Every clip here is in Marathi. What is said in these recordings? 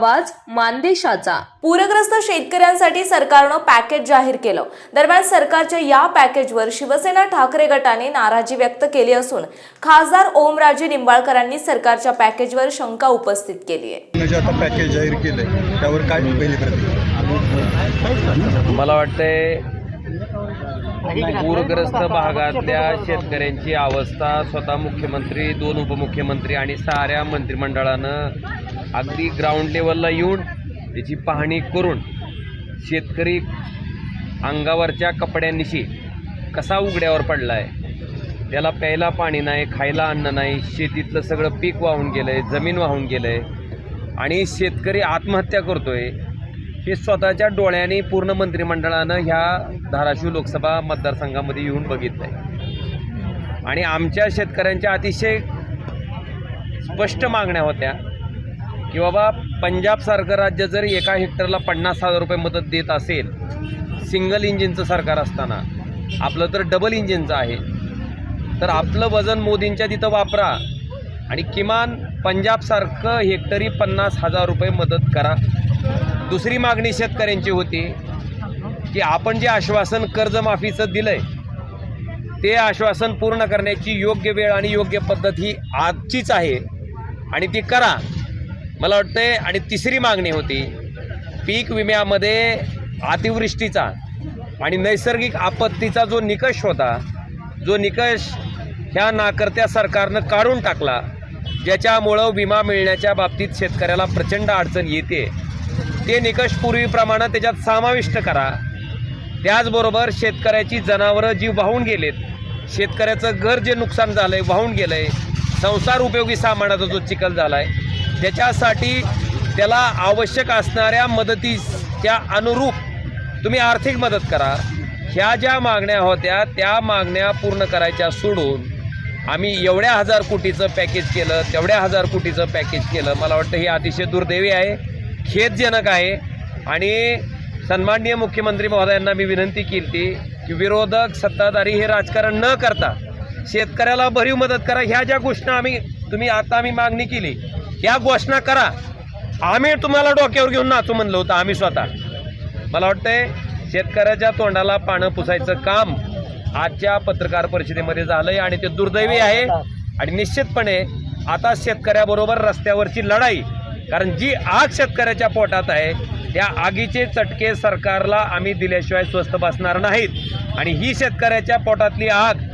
आवाज मानदेशाचा. पूरग्रस्त शेतकऱ्यांसाठी सरकारनं पॅकेज जाहीर केलं. दरम्यान सरकारच्या या पॅकेजवर शिवसेना ठाकरे गटाने नाराजी व्यक्त केली असून खासदार ओमराजे निंबाळकरांनी सरकारच्या पॅकेजवर शंका उपस्थित केली आहे. जे आता पॅकेज जाहीर केलंय त्यावर काय पहिली प्रतिक्रिया? मला वाटतंय पूरग्रस्त भागातल्या शेतकऱ्यांची अवस्था स्वतः मुख्यमंत्री दोन उपमुख्यमंत्री आणि साऱ्या मंत्रिमंडळानं अगदी ग्राउंड लेवलला येऊन त्याची पाहणी करून शेतकरी अंगावरच्या कपड्यांनिशी कसा उघड्यावर पडला आहे त्याला प्यायला पाणी नाही खायला अन्न नाही शेतीतलं सगळं पीक वाहून गेलं आहे जमीन वाहून गेलं आहे आणि शेतकरी आत्महत्या करतोय हे स्वतःच्या डोळ्यांनी पूर्ण मंत्रिमंडळानं ह्या धाराशिव लोकसभा मतदारसंघामध्ये येऊन बघितलं आहे आणि आमच्या शेतकऱ्यांच्या अतिशय स्पष्ट मागण्या होत्या की बाबा पंजाबसारखं राज्य जर एका हेक्टरला पन्नास हजार रुपये मदत देत असेल सिंगल इंजिनचं सरकार असताना आपलं तर डबल इंजिनचं आहे तर आपलं वजन मोदींच्या तिथं वापरा आणि किमान पंजाबसारखं हेक्टरी पन्नास हजार रुपये मदत करा. दुसरी मागणी शेतकऱ्यांची होती की आपण जे आश्वासन कर्जमाफीचं दिलंय ते आश्वासन पूर्ण करण्याची योग्य वेळ आणि योग्य पद्धत ही आजचीच आहे. आणि ती करा. मला वाटतंय आणि तिसरी मागणी होती पीक विम्यामध्ये अतिवृष्टीचा आणि नैसर्गिक आपत्तीचा जो निकष होता जो निकष ह्या नाकर्त्या सरकारनं काढून टाकला ज्याच्यामुळं विमा मिळण्याच्या बाबतीत शेतकऱ्याला प्रचंड अडचण येते. ते निकष पूर्वीप्रमाणे त्याच्यात समाविष्ट करा. त्याचबरोबर शेतकऱ्याची जनावरं जी वाहून गेलेत. शेतकऱ्याचं घर जे नुकसान झालं आहे वाहून गेलं आहे संसार उपयोगी सामानाचा जो चिखल झाला आहे त्याच्यासाठी त्याला आवश्यक असणाऱ्या मदतीच्या अनुरूप तुम्ही आर्थिक मदत करा. ह्या ज्या मागण्या होत्या त्या मागण्या पूर्ण करायच्या सोडून आम्ही एवढ्या हजार कोटीचं पॅकेज केलं तेवढ्या हजार कोटीचं पॅकेज केलं. मला वाटतं हे अतिशय दुर्दैवी आहे. खेदजनक आहे. आणि सन्माननीय मुख्यमंत्री महोदयांना मी विनंती केली ती की विरोधक सत्ताधारी हे राजकारण न करता शेतकऱ्याला भरीव मदत करा. ह्या ज्या घोषणा आम्ही तुम्ही आता आम्ही मागणी केली ह्या घोषणा करा. आम्ही तुम्हाला डोक्यावर घेऊन नाचू म्हणलं होतं आम्ही स्वतः. मला वाटतंय शेतकऱ्याच्या तोंडाला पानं पुसायचं काम आजच्या पत्रकार परिषदेमध्ये झालंय आणि ते दुर्दैवी आहे. आणि निश्चितपणे आता शेतकऱ्याबरोबर रस्त्यावरची लढाई कारण जी आग शेतकऱ्याच्या पोटात आहे त्या आगीचे चटके सरकारला आम्ही दिल्याशिवाय स्वस्त बसणार नाहीत. आणि ही शेतकऱ्याच्या पोटातली आग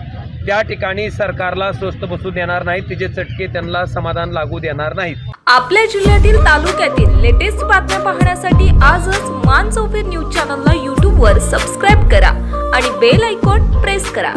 त्या ठिकाणी सरकारला स्वस्त बसू देणार नाहीत. तिचे चटके त्यांना समाधान लागू देणार नाहीत. आपल्या जिल्ह्यातील तालुक्यातील लेटेस्ट बातम्या पाहण्यासाठी आजच मान चौफेर न्यूज चॅनलला यूट्यूबवर सबस्क्राईब करा आणि बेल आयकॉन प्रेस करा.